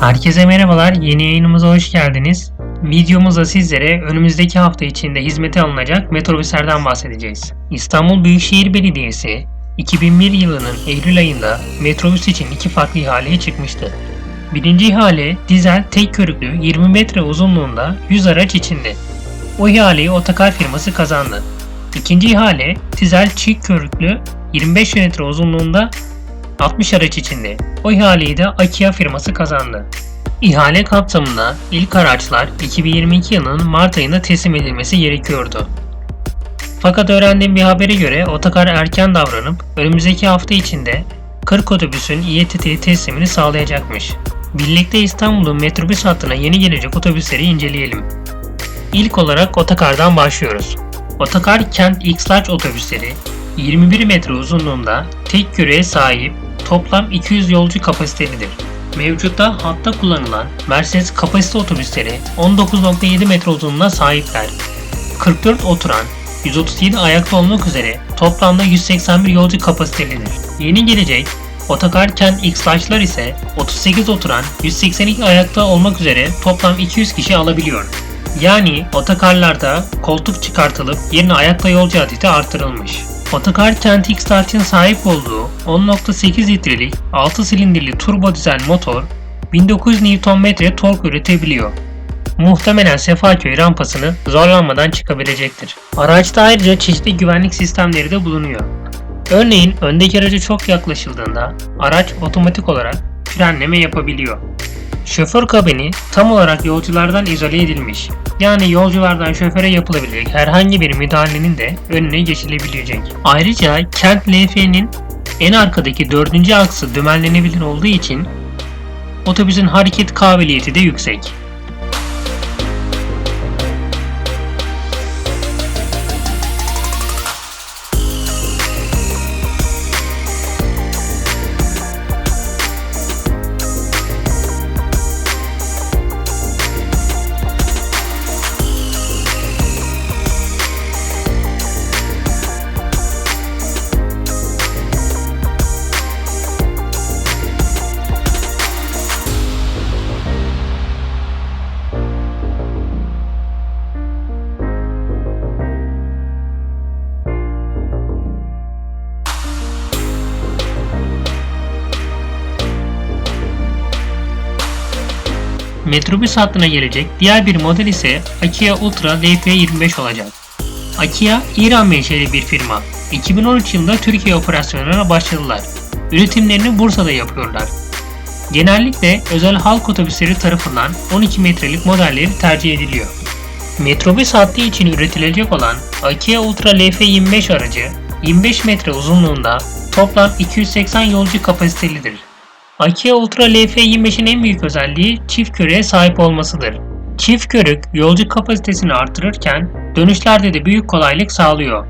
Herkese merhabalar, yeni yayınımıza hoş geldiniz. Videomuzda sizlere önümüzdeki hafta içinde hizmete alınacak metrobüslerden bahsedeceğiz. İstanbul Büyükşehir Belediyesi 2001 yılının Eylül ayında metrobüs için iki farklı ihaleye çıkmıştı. Birinci ihale dizel tek körüklü 20 metre uzunluğunda 100 araç içindi. O ihaleyi Otakar firması kazandı. İkinci ihale dizel çift körüklü 25 metre uzunluğunda 60 araç içinde. O ihaleyi de Akia firması kazandı. İhale kapsamında ilk araçlar 2022 yılının Mart ayında teslim edilmesi gerekiyordu. Fakat öğrendiğim bir habere göre Otakar erken davranıp önümüzdeki hafta içinde 40 otobüsün İETT teslimini sağlayacakmış. Birlikte İstanbul'un metrobüs hattına yeni gelecek otobüsleri inceleyelim. İlk olarak Otakar'dan başlıyoruz. Otakar Kent X-Large otobüsleri 21 metre uzunluğunda tek küreğe sahip toplam 200 yolcu kapasitelidir. Mevcutta hatta kullanılan Mercedes kapasite otobüsleri 19.7 metre uzunluğuna sahipler. 44 oturan, 137 ayakta olmak üzere toplamda 181 yolcu kapasitelidir. Yeni gelecek Otokar Kent X-Large'lar ise 38 oturan, 182 ayakta olmak üzere toplam 200 kişi alabiliyor. Yani otokarlarda koltuk çıkartılıp yerine ayakta yolcu adeti artırılmış. Otokar Kent X-Large'ın sahip olduğu 10.8 litrelik 6 silindirli turbo dizel motor 1900 Nm tork üretebiliyor. Muhtemelen Sefaköy rampasını zorlanmadan çıkabilecektir. Araçta ayrıca çeşitli güvenlik sistemleri de bulunuyor. Örneğin öndeki araca çok yaklaşıldığında araç otomatik olarak frenleme yapabiliyor. Şoför kabini tam olarak yolculardan izole edilmiş. Yani yolculardan şoföre yapılabilecek herhangi bir müdahalenin de önüne geçilebilecek. Ayrıca Kent LF'nin en arkadaki dördüncü aksı dümenlenebilir olduğu için otobüsün hareket kabiliyeti de yüksek. Metrobüs hattına gelecek diğer bir model ise Akia Ultra LF25 olacak. Akia, İran menşeli bir firma. 2013 yılında Türkiye operasyonlarına başladılar. Üretimlerini Bursa'da yapıyorlar. Genellikle özel halk otobüsleri tarafından 12 metrelik modelleri tercih ediliyor. Metrobüs hattı için üretilecek olan Akia Ultra LF25 aracı 25 metre uzunluğunda toplam 280 yolcu kapasitelidir. Akia Ultra LF25'in en büyük özelliği çift körüğe sahip olmasıdır. Çift körük yolcu kapasitesini artırırken dönüşlerde de büyük kolaylık sağlıyor.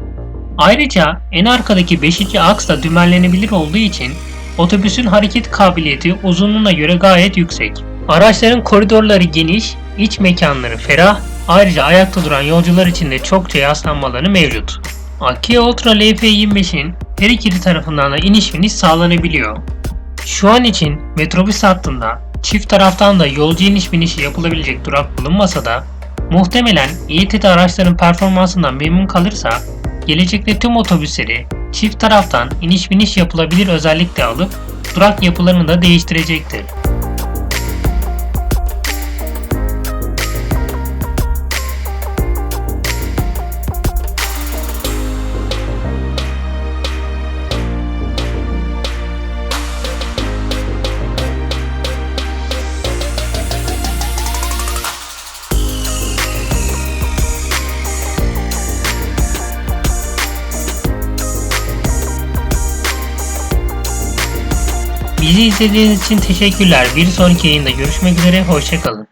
Ayrıca en arkadaki 5. aks da dümenlenebilir olduğu için otobüsün hareket kabiliyeti uzunluğuna göre gayet yüksek. Araçların koridorları geniş, iç mekanları ferah, ayrıca ayakta duran yolcular için de çokça yaslanmaları mevcut. Akia Ultra LF25'in her ikili tarafından da iniş biniş sağlanabiliyor. Şu an için metrobüs hattında çift taraftan da yolcu iniş binişi yapılabilecek durak bulunmasa da muhtemelen İETT araçların performansından memnun kalırsa gelecekte tüm otobüsleri çift taraftan iniş biniş yapılabilir özellikle alıp durak yapılarını da değiştirecektir. Bizi izlediğiniz için teşekkürler. Bir sonraki yayında görüşmek üzere. Hoşçakalın.